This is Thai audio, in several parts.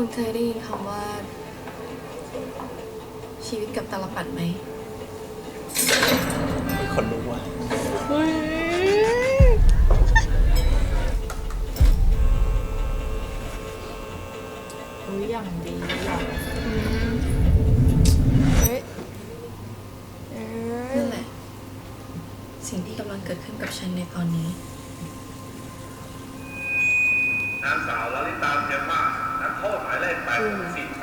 คุณเคยได้ยินคำว่า ชีวิตกับตาลปัดไหมมีคนรู้ว่าเฮ้ยอุ้ยอย่างดีอะเฮ้ยเอ้ยนั่นแหละ สิ่งที่กำลังเกิดขึ้นกับฉันในตอนนี้ นางสาวลลิตาเพียรมาก นักโทษหมายเลข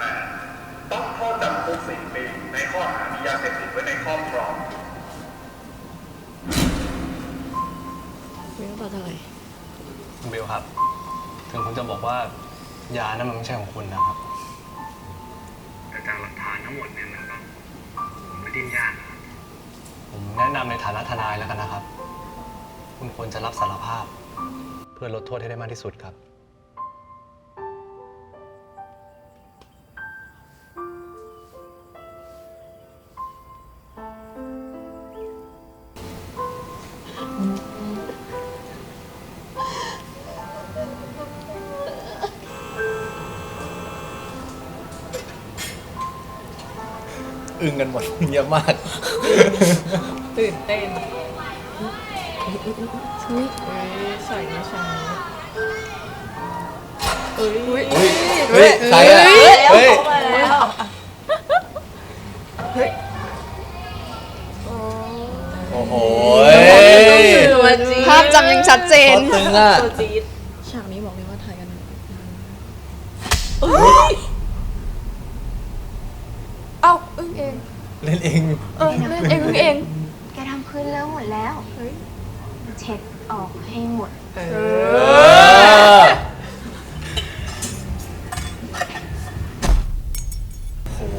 848 ต้องโทษจำคุก4ปีในข้อหามียาเสพติดไว้ในครอบครองไม่ต้องตัดอะไรคุณบิวครับ ถึงผมจะบอกว่ายานั้นมันไม่ใช่ของคุณนะครับ แต่จากหลักฐานทั้งหมดเนี่ยมันก็ผมไม่ดิ้นยากผมแนะนำในฐานะทนายแล้วกันนะครับ คุณควรจะรับสารภาพ เพื่อลดโทษให้ได้มากที่สุดครับ อึ้งกันหมดเยอะมาก ตื่นเต้นเฮ้ยใส่ไม่ใช่เอ้ยเฮ้ยเฮ้ยใครอะเฮ้ยโอ้โหภาพจำยังชัดเจนโคตรตึงอะตัวจี๊ดฉากนี้บอกเลยว่าถ่ายกัน เอ้าอึ้งเอง เล่นเองเออเล่นเองอึ้งเอง แกทำพื้นเลอะหมดแล้วเช็ดออกให้หมดเอเอออโอ้โห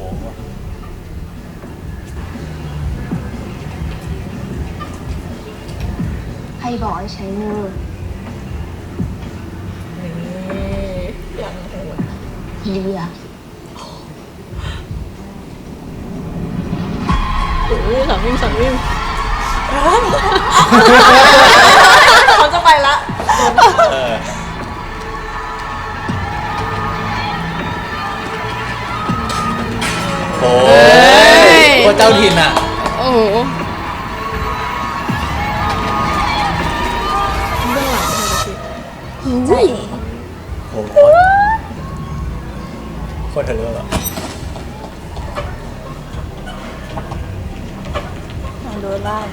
ใครบอกให้ใช้มือ นี่อย่างโหดเลี ยอุ้ยสั่งวิ่งสั่งวิ่งเขาจะไปละ เออโอ้ยโคตรเจ้าถิ่นอะ โอ้โหใช่โอ้โหโคตรเทเลอร์อะ โดน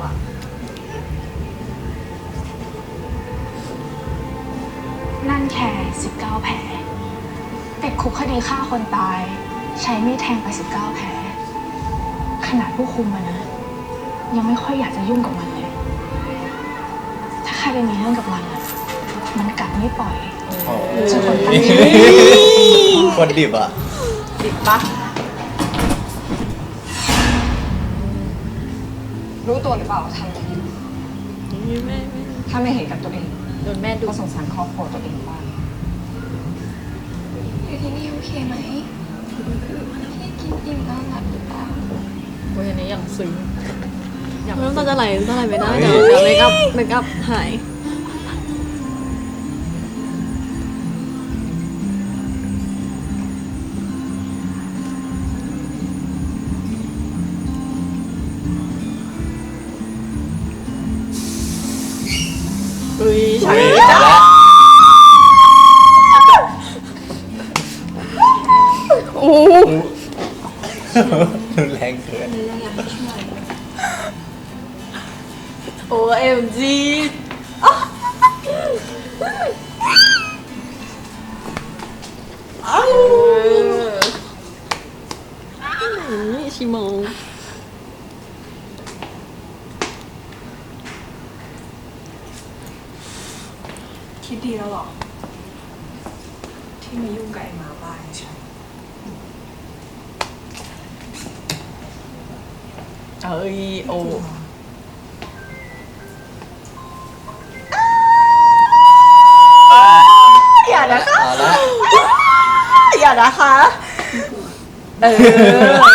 อะไรใต้โต๊ะอะนั่นแค่19 แผลติดคุกคดีฆ่าคนตาย ใช้มีดแทงไป 19 แผล ขนาดผู้คุมมันนะ ยังไม่ค่อยอยากจะยุ่งกับมันเลย ถ้าใครไปมีเรื่องกับมันอะมันกัดไม่ปล่อยโอ้ยจะคนตั้งใจคนดิบอะ ติดปะ รู้ตัวหรือเปล่าว่าทำอะไรอยู่นี่แม่แม่ถ้าไม่เห็นกับตัวเองโดนแม่ดูก็สงสารครอบครัวตัวเองบ้างอยู่ที่นี่โอเคไหมพี่กินอิ่มนอนหลับหรือเปล่าโอ้ยอันนี้อย่างซึ้งอย่างน้ำตาจะไหลน้ำตาไหลไม่ได้เดี๋ยวเดี๋ยวเมคอัพเมคอัพหาย โอ้โหรุนแรงเกินโอ้เอ็มจีนี่ชิโมง คิดดีแล้วเหรอ ที่มายุ่งกับไอ้หมาบ้านฉันเอ้ยโอ้อย่านะคะ เอาละอย่านะคะ เออ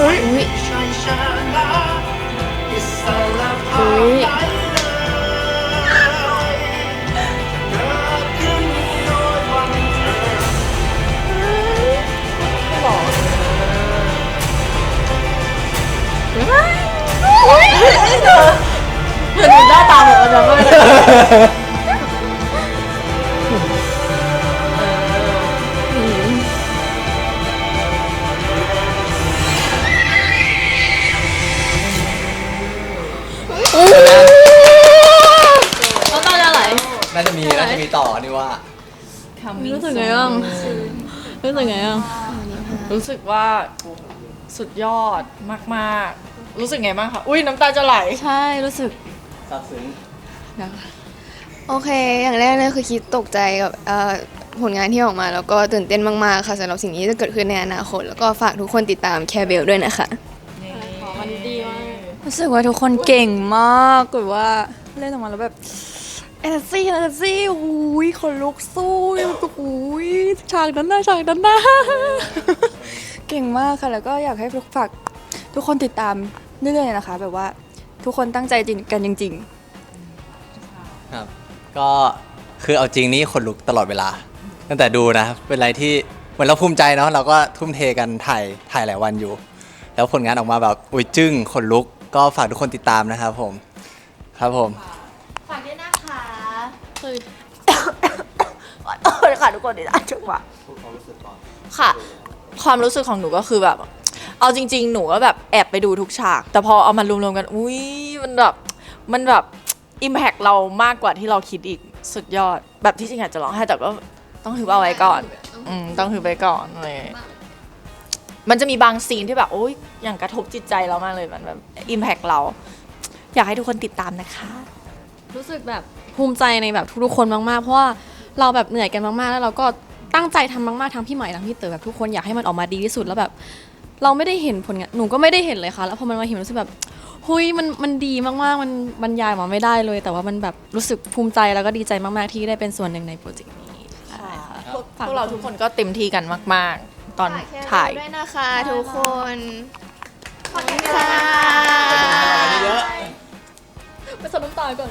อุ้ยอุ้ยอุ้ยเหมือนหน้าตาเหมือนกันนะ รู้สึกไงบ้างรู้สึกไงบ้างรู้สึกว่าสุดยอดมากๆ รู้สึกไงบ้างคะ อุ้ยน้ำตาจะไหล ใช่รู้สึกซาบซึ้งโอเค อย่างแรกเลยคือคิดตกใจกับเอ่อผลงานที่ออกมา แล้วก็ตื่นเต้นมาก ๆ ค่ะสำหรับสิ่งนี้จะเกิดขึ้นในอนาคต แล้วก็ฝากทุกคนติดตามแคร์เบลด้วยนะคะมันดีมากรู้สึกว่าทุกคนเก่งมากแบบว่าเล่นออกมาแล้วแบบ เอเนซี่เอเนซี่อุ้ยคนลุกสู้แบบอุ้ยฉากนั้นน่ะฉากนั้นน่ะเก่งมากค่ะ แล้วก็อยากให้ฝากทุกคนติดตามเรื่อยๆนะคะ แบบว่าทุกคนตั้งใจจริงกันจริงๆครับ ก็คือเอาจริงนี่คนลุกตลอดเวลา ตั้งแต่ดูนะ เป็นอะไรที่เหมือนเราภูมิใจเนาะเราก็ทุ่มเทกันถ่ายถ่ายหลายวันอยู่ แล้วผลงานออกมาแบบอุ้ยจึ้งคนลุก ก็ฝากทุกคนติดตามนะครับผม ครับผม ฝากด้วยนะคะ คือ ขอโทษค่ะทุกคนที่ได้จังหวะค่ะ ความรู้สึกของหนูก็คือแบบ เอาจริง ๆ หนูก็แบบแอบไปดูทุกฉาก แต่พอเอามารวมๆกัน อุ้ยมันแบบ มันแบบอิมแพกเรามากกว่าที่เราคิดอีกสุดยอด แบบที่จริงอยากจะร้องไห้แต่ก็ต้องถือเอาไว้ก่อน อืมต้องถือไปก่อนเลย มันจะมีบางซีนที่แบบโอ้ยอย่างกระทบจิตใจเรามากเลยมันแบบอิมแพกเรา อยากให้ทุกคนติดตามนะคะ รู้สึกแบบภูมิใจในแบบทุกๆคนมากๆ เพราะว่าเราแบบเหนื่อยกันมากๆ แล้วเราก็ตั้งใจทำมากๆทั้งพี่ใหม่ทั้งพี่เต๋อแบบทุกคนอยากให้มันออกมาดีที่สุดแล้วแบบ เราไม่ได้เห็นผลงานหนูก็ไม่ได้เห็นเลยค่ะ แล้วพอมันมาเห็นรู้สึกแบบหุยมันมันดีมากๆ มันบรรยายออกมาไม่ได้เลย แต่ว่ามันแบบรู้สึกภูมิใจแล้วก็ดีใจมากๆที่ได้เป็นส่วนหนึ่งในโปรเจกต์นี้ใช่ค่ะพวกพวกเราทุกคนก็เต็มที่กันมาก ๆ ตอนถ่ายด้วยนะคะ ทุกคนขอบคุณค่ะไปส น้ำตาก่อน